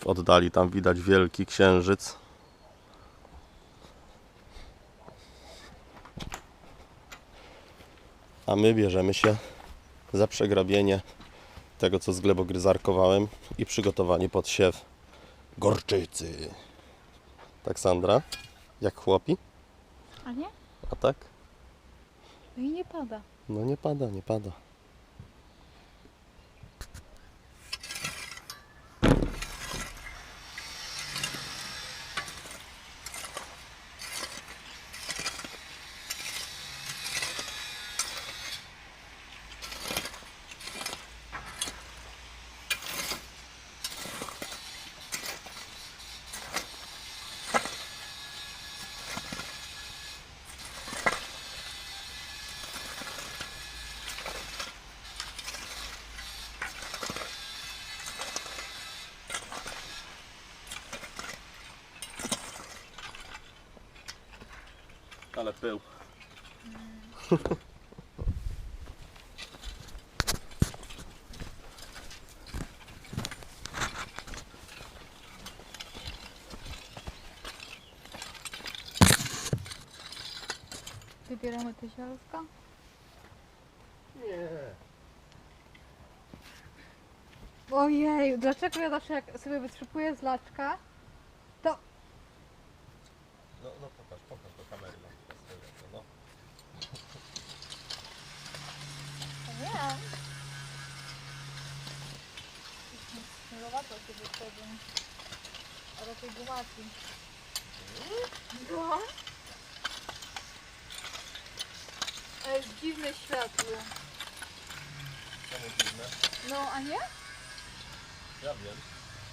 W oddali tam widać wielki księżyc. A my bierzemy się za przegrabienie tego, co z glebogryzarkowałem i przygotowanie pod siew gorczycy. Tak, Sandra? Jak chłopi? A nie? A tak? No i nie pada. No nie pada, nie pada. Ale pył. Wybieramy te zielska. Nie. Ojej, dlaczego ja zawsze jak sobie wytrzypuję z laczka, to No, no pokaż, pokaż do kamery. No. To nie. Smarowato się wychodzą. Raczej gumaki. No. To jest dziwne światło. Czemu dziwne? No, a nie? Ja wiem.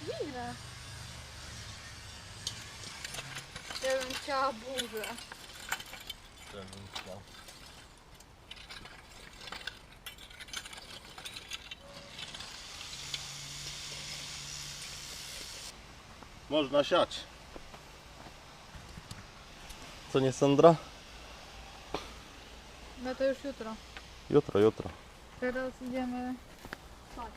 Dziwne. Ja bym chciała burzę. Czemu chciał. Można siać. Co nie Sandra? No to już jutro. Jutro, jutro. Teraz idziemy spać.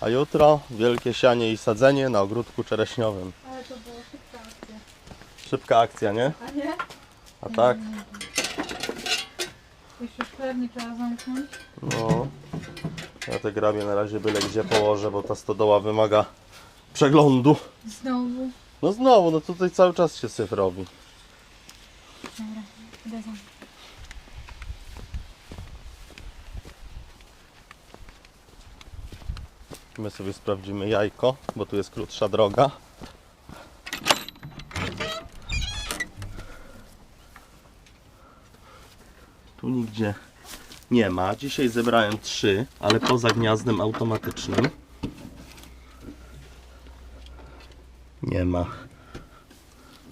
A jutro wielkie sianie i sadzenie na ogródku czereśniowym. Ale to było szybka akcja. Szybka akcja, nie? A nie? A tak? Jeszcze szklarnię trzeba zamknąć. No. Ja te grabie na razie byle gdzie położę, bo ta stodoła wymaga przeglądu. Znowu. No znowu, no tutaj cały czas się syf robi. Dobra, idę zamknąć. My sobie sprawdzimy jajko, bo tu jest krótsza droga. Tu nigdzie nie ma. Dzisiaj zebrałem trzy, ale poza gniazdem automatycznym. Nie ma.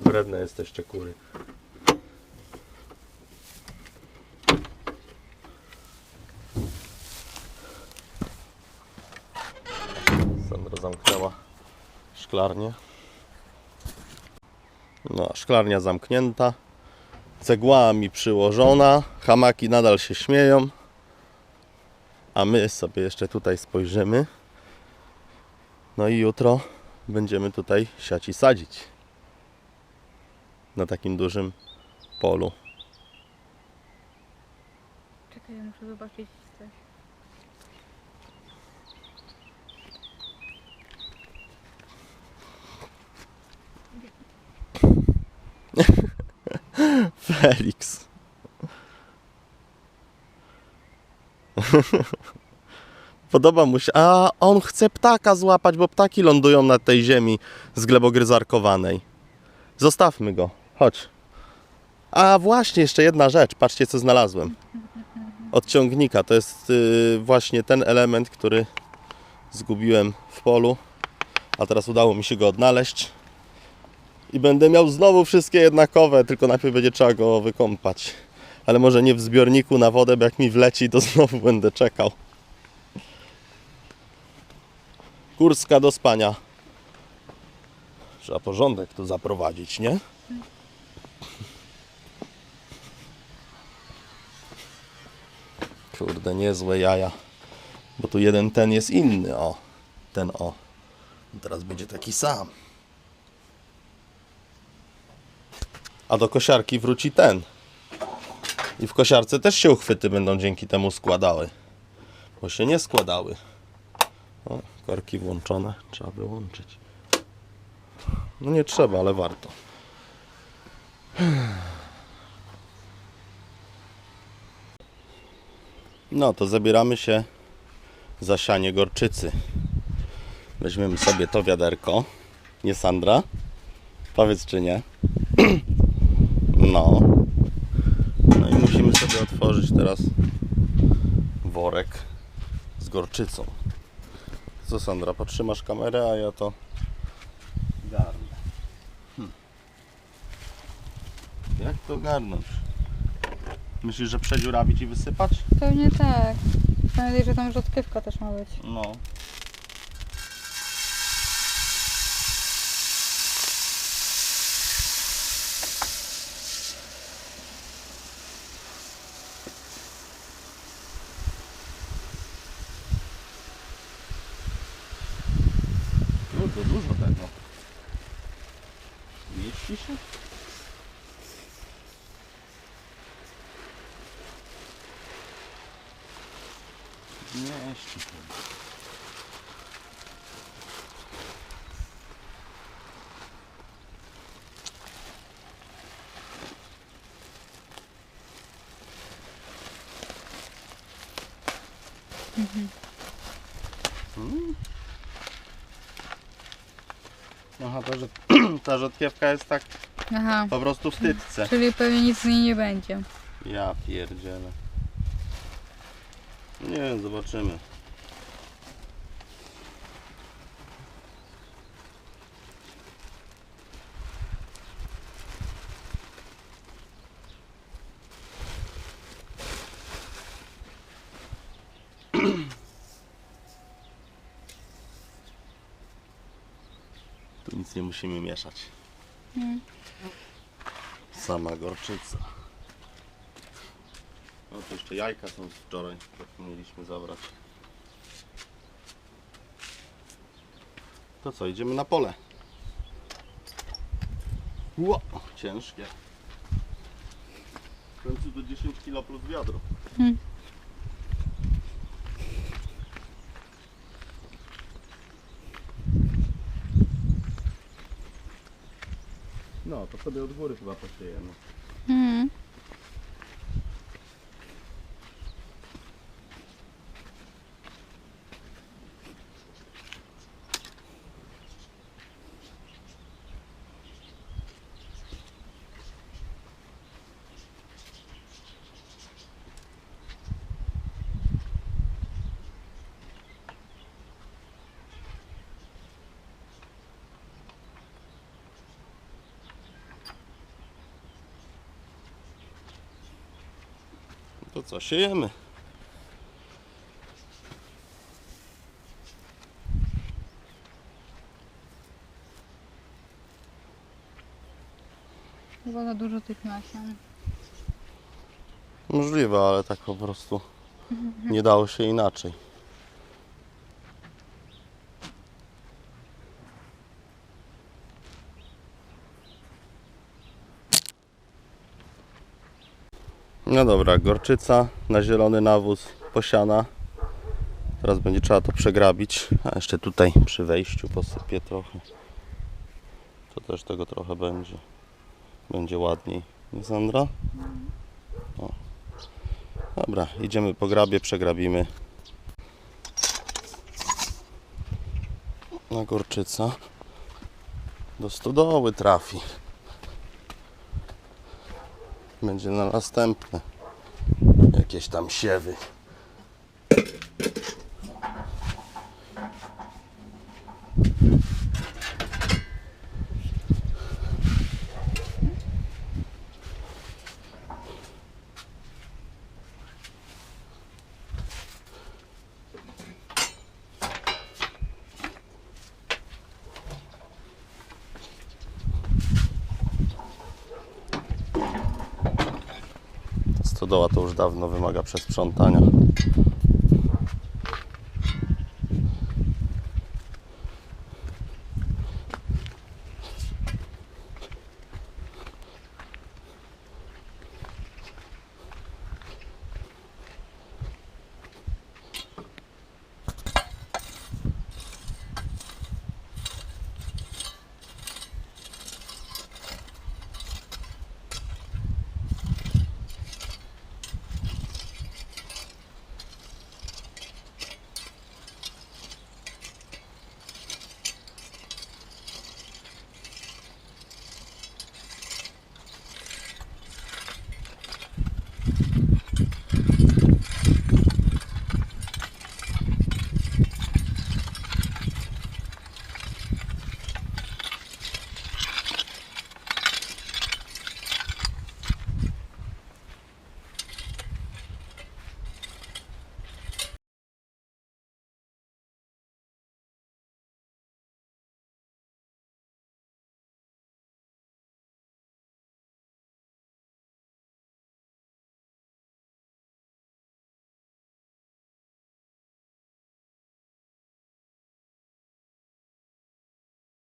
Wredne jesteście kury. Sandra zamknęła szklarnię. No, szklarnia zamknięta. Cegłami przyłożona. Hamaki nadal się śmieją. A my sobie jeszcze tutaj spojrzymy. No i jutro będziemy tutaj siać i sadzić. Na takim dużym polu. Czekaj, muszę zobaczyć coś. Felix. Podoba mu się. A on chce ptaka złapać, bo ptaki lądują na tej ziemi z glebogryzarkowanej. Zostawmy go. Chodź. A właśnie, jeszcze jedna rzecz. Patrzcie, co znalazłem. Od ciągnika. To jest y, właśnie ten element, który zgubiłem w polu. A teraz udało mi się go odnaleźć. I będę miał znowu wszystkie jednakowe, tylko najpierw będzie trzeba go wykąpać. Ale może nie w zbiorniku na wodę, bo jak mi wleci, to znowu będę czekał. Kurska do spania. Trzeba porządek tu zaprowadzić, nie? Kurde, niezłe jaja. Bo tu jeden ten jest inny, o. Ten o. Teraz będzie taki sam. A do kosiarki wróci ten. I w kosiarce też się uchwyty będą dzięki temu składały. Bo się nie składały. O, korki włączone. Trzeba wyłączyć. No nie trzeba, ale warto. No to zabieramy się za sianie gorczycy. Weźmiemy sobie to wiaderko. Nie Sandra? Powiedz czy nie. No. No i musimy sobie otworzyć teraz worek z gorczycą. Co Sandra, potrzymasz kamerę, a ja to garnę. Hm. Jak to garnąć? Myślisz, że przedziurawić i wysypać? Pewnie tak. Pamiętaj, że tam rzodkiewka też ma być. No to dużo tego. Mieści się? Mieści się. Mm. Aha, ta, rzut, ta rzutkiewka jest tak Aha. po prostu w tytce. Czyli pewnie nic z niej nie będzie. Ja pierdzielę. Nie wiem, zobaczymy. Nic nie musimy mieszać. Mm. Sama gorczyca. No to jeszcze jajka są z wczoraj, zapomnieliśmy zabrać. To co, idziemy na pole. Ło, ciężkie. W końcu do 10 kg plus wiadro. Hmm. No, to sobie od góry chyba posiejemy. To co, siejemy. Chyba za dużo tych nasion. Możliwe, ale tak po prostu nie dało się inaczej. No dobra, gorczyca na zielony nawóz posiana. Teraz będzie trzeba to przegrabić. A jeszcze tutaj przy wejściu posypię trochę. To też tego trochę będzie. Będzie ładniej. Nie Sandra? Dobra, idziemy po grabie, przegrabimy. Na gorczyca. Do stodoły trafi. Będzie na następne. Jakieś tam siewy. Stodoła to już dawno wymaga przesprzątania.